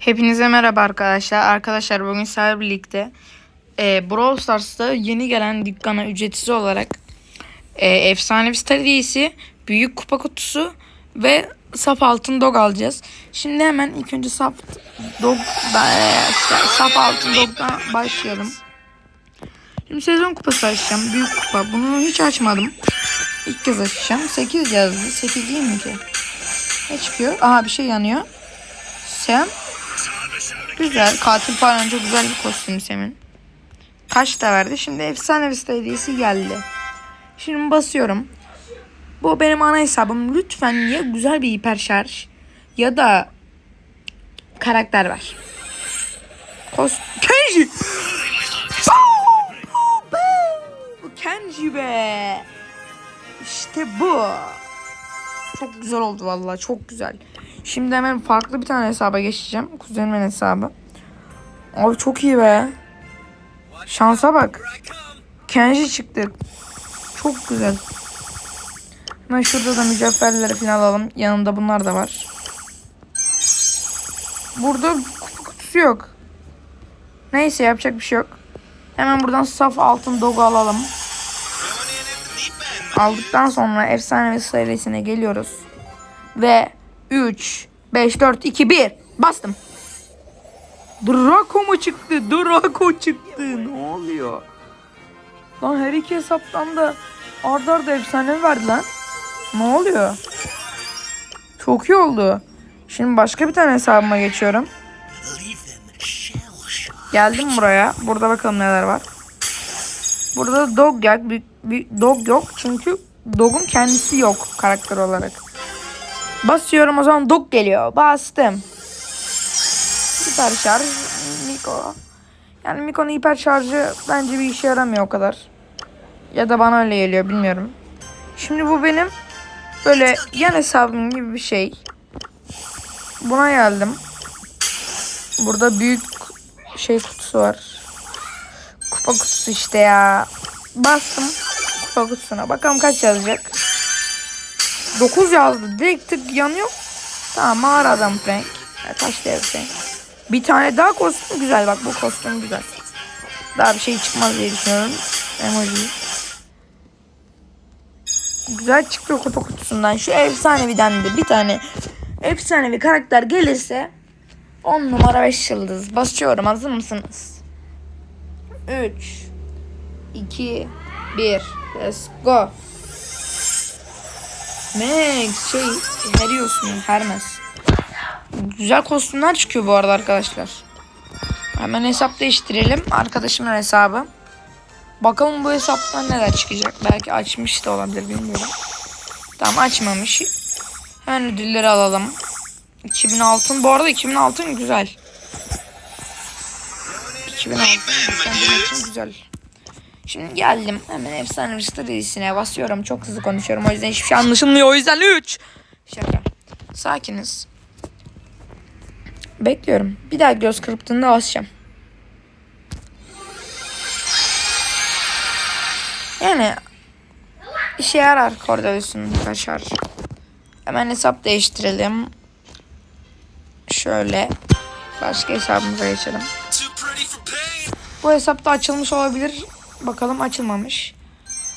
Hepinize merhaba arkadaşlar. Arkadaşlar bugün sizlerle birlikte e, Brawl Stars'ta yeni gelen dükkana ücretsiz olarak e, efsanevi star hediyesi, büyük kupa kutusu ve saf altın dog alacağız. Şimdi hemen ilk önce saf dog e, saf altın dog'dan başlayalım. Şimdi sezon kupası açacağım. Büyük kupa. Bunu hiç açmadım. İlk kez açacağım. 8 yazdı. 8 değil mi ki? Ne çıkıyor? Aha bir şey yanıyor. Sen Güzel. Katil pardon çok güzel bir kostüm Sem'in. Kaç da verdi? Şimdi efsane bir hediyesi geldi. Şimdi basıyorum. Bu benim ana hesabım. Lütfen ya güzel bir hiper şarj ya da karakter ver. Kost Kenji. Bu Kenji be. İşte bu. Çok güzel oldu vallahi çok güzel. Şimdi hemen farklı bir tane hesaba geçeceğim. Kuzenimin hesabı. Abi çok iyi be. Şansa bak. Kenji çıktı. Çok güzel. Hemen şurada da mücevherleri falan alalım. Yanında bunlar da var. Burada kutu kutusu yok. Neyse yapacak bir şey yok. Hemen buradan saf altın dogu alalım. Aldıktan sonra efsanevi sayısına geliyoruz. Ve 3, 5, 4, 2, 1 bastım. Draco mu çıktı? Draco çıktı. Ne oluyor? Lan her iki hesaptan da arda arda efsane verdi lan? Ne oluyor? Çok iyi oldu. Şimdi başka bir tane hesabıma geçiyorum. Geldim buraya. Burada bakalım neler var. Burada dog yok. Bir, bir dog yok. Çünkü dog'un kendisi yok karakter olarak. Basıyorum o zaman dog geliyor. Bastım. Hiper şarj Miko. Yani Miko'nun hiper şarjı bence bir işe yaramıyor o kadar. Ya da bana öyle geliyor bilmiyorum. Şimdi bu benim böyle yan hesabım gibi bir şey. Buna geldim. Burada büyük şey kutusu var. Kupa kutusu işte ya. Bastım kupa kutusuna. Bakalım kaç yazacak. 9 yazdı. Direkt tık yanıyor. Tamam mağara adam Frank. Ya, değer Frank. Bir tane daha kostüm güzel. Bak bu kostüm güzel. Daha bir şey çıkmaz diye düşünüyorum. Emoji. Güzel çıktı kupa kutusundan. Şu efsaneviden de bir tane efsanevi karakter gelirse 10 numara 5 yıldız. Basıyorum. Hazır mısınız? 3 2 1 Let's go. Max şey Helios mu? Hermes. Güzel kostümler çıkıyor bu arada arkadaşlar. Hemen hesap değiştirelim. Arkadaşımın hesabı. Bakalım bu hesaptan neler çıkacak. Belki açmış da olabilir bilmiyorum. Tamam açmamış. Hemen ödülleri alalım. 2000 altın. Bu arada 2000 altın güzel. 2000 altın güçlendirmek için güzel. Şimdi geldim. Hemen efsane bir stratejisine basıyorum. Çok hızlı konuşuyorum. O yüzden hiçbir şey anlaşılmıyor. O yüzden 3. Şaka. Sakiniz. Bekliyorum. Bir daha göz kırptığında basacağım. Yani işe yarar Cordelius'un kaçar. Hemen hesap değiştirelim. Şöyle başka hesabımıza geçelim. Bu hesapta açılmış olabilir. Bakalım açılmamış.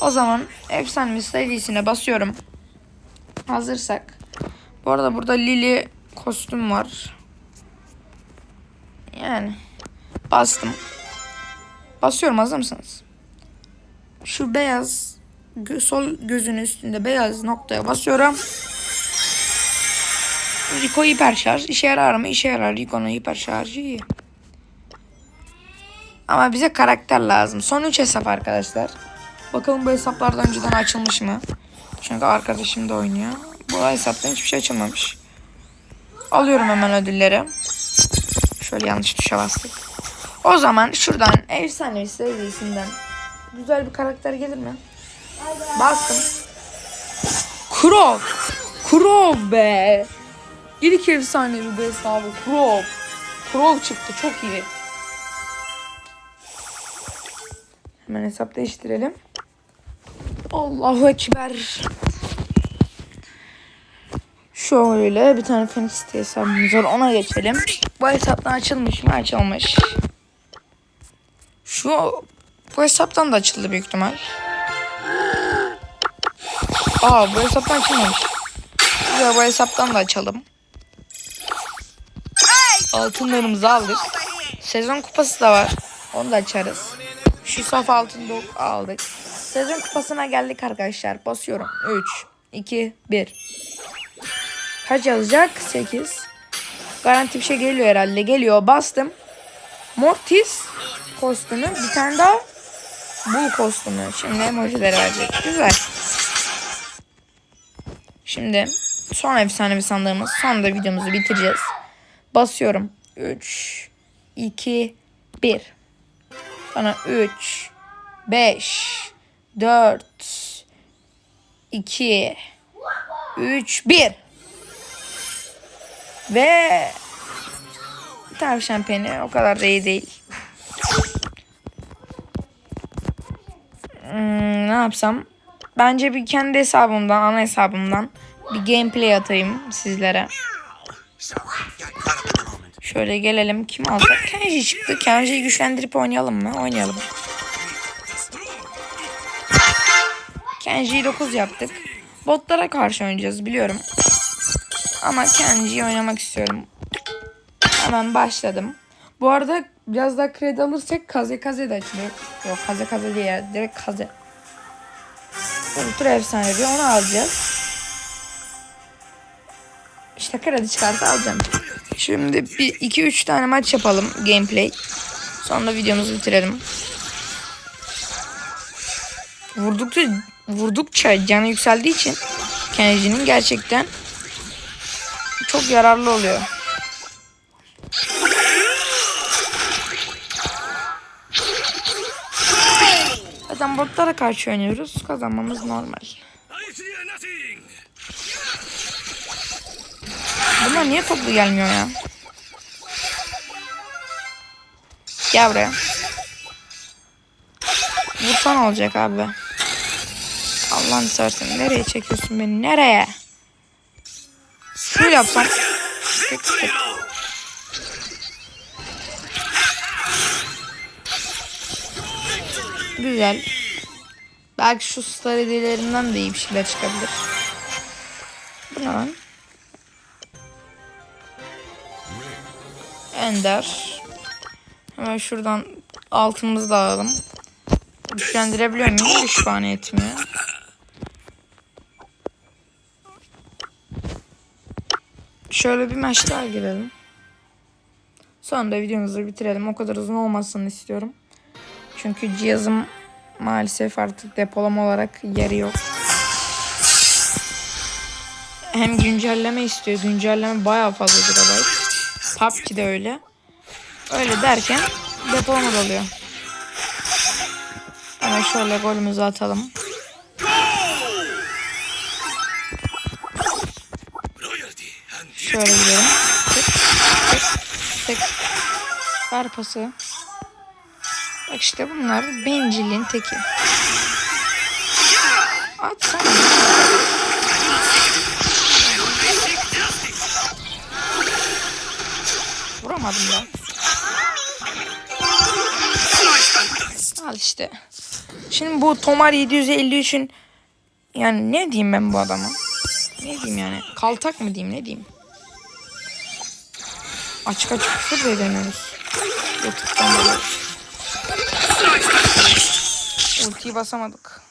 O zaman efsane listesine basıyorum. Hazırsak. Bu arada burada Lily kostüm var. Yani bastım. Basıyorum hazır mısınız? Şu beyaz gö sol gözün üstünde beyaz noktaya basıyorum. Rico hiper şarj işe yarar mı? İşe yarar. Rico'nun hiper şarjı iyi. Ama bize karakter lazım. Son 3 hesap arkadaşlar. Bakalım bu hesaplardan önceden açılmış mı? Çünkü arkadaşım da oynuyor. Bu hesaptan hiçbir şey açılmamış. Alıyorum hemen ödülleri. Şöyle yanlış tuşa bastık. O zaman şuradan efsanevi seviyesinden güzel bir karakter gelir mi? Bastım. Krov. Krov be. İlk efsanevi bu hesabı. Krov. Krov çıktı çok iyi. Hemen hesap değiştirelim. Allahu Ekber. Şöyle bir tane Phoenix hesabımız var ona geçelim. Bu hesaptan açılmış mı? Açılmış. Şu bu hesaptan da açıldı büyük ihtimal. Aa bu hesaptan açılmamış. Güzel bu hesaptan da açalım. Altınlarımızı aldık. Sezon kupası da var. Onu da açarız. Şu saf altın dok aldık. Sezon kupasına geldik arkadaşlar. Basıyorum. 3, 2, 1. Kaç yazacak? 8. Garanti bir şey geliyor herhalde. Geliyor. Bastım. Mortis kostümü. Bir tane daha Bull kostümü. Şimdi emojileri verecek. Güzel. Şimdi son efsane bir sandığımız. Son da videomuzu bitireceğiz. Basıyorum. 3, 2, 1. Sonra 3, 5, 4, 2, 3, 1. Ve tavşan peni o kadar da iyi değil. Hmm, ne yapsam? Bence bir kendi hesabımdan, ana hesabımdan bir gameplay atayım sizlere. Şöyle gelelim. Kim alacak? Kenji çıktı. Kenji'yi güçlendirip oynayalım mı? Oynayalım. Kenji'yi 9 yaptık. Botlara karşı oynayacağız biliyorum. Ama Kenji'yi oynamak istiyorum. Hemen başladım. Bu arada biraz daha kredi alırsak kaze kaze de açılıyor. Yok kaze kaze değil ya. Direkt kaze. Ultra efsane diyor. Onu alacağız. İşte kredi çıkarsa alacağım. Şimdi bir iki üç tane maç yapalım gameplay. Sonra videomuzu bitirelim. Vurdukça vurdukça canı yükseldiği için Kenji'nin gerçekten çok yararlı oluyor. Zaten botlara karşı oynuyoruz. Kazanmamız normal. Bunlar niye toplu gelmiyor ya? Gel buraya. Vursan olacak abi. Allah'ını seversen nereye çekiyorsun beni? Nereye? Şöyle yapsam. Tık tık. Güzel. Belki şu star hediyelerinden de iyi bir şeyler çıkabilir. Bu ne lan? Ender. Hemen şuradan altımızı da alalım. Güçlendirebiliyor muyum? 3 puan etmiyor. Şöyle bir maç daha girelim. Sonra da videomuzu bitirelim. O kadar uzun olmasını istiyorum. Çünkü cihazım maalesef artık depolama olarak yeri yok. Hem güncelleme istiyor. Güncelleme bayağı fazla gigabyte. PUBG de öyle. Öyle derken depolama doluyor. Hemen şöyle golümüzü atalım. Şöyle gidelim. Tık tık tık. Ver pası. Bak işte bunlar bencilliğin teki. Atsana. Vuramadım ben. Al işte. Şimdi bu Tomar 753'ün yani ne diyeyim ben bu adama? Ne diyeyim yani? Kaltak mı diyeyim ne diyeyim? Açık açık küfür de edemiyoruz. Youtube'dan dolayı. Ultiyi basamadık.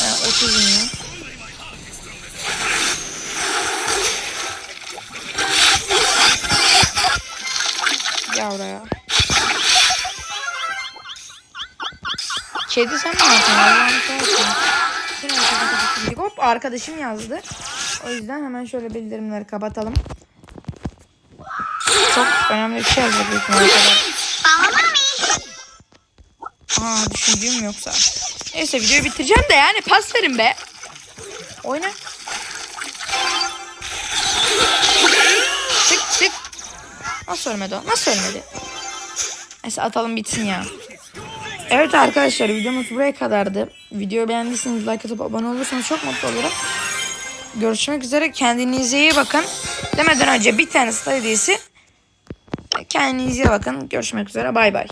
Ee, 30 milyon. Gel buraya. Kedi sen ne yapıyorsun? Allah'ını. Sen arkadaşım- Hop arkadaşım yazdı. O yüzden hemen şöyle bildirimleri kapatalım. Çok önemli bir şey yazdı büyük. Aa düşündüğüm yoksa. Neyse videoyu bitireceğim de yani pas verin be. Oyna. Nasıl ölmedi o? Nasıl ölmedi? Neyse atalım bitsin ya. Evet arkadaşlar videomuz buraya kadardı. Videoyu beğendiyseniz like atıp abone olursanız çok mutlu olurum. Görüşmek üzere. Kendinize iyi bakın. Demeden önce bir tane hediyesi. Kendinize iyi bakın. Görüşmek üzere. Bay bay.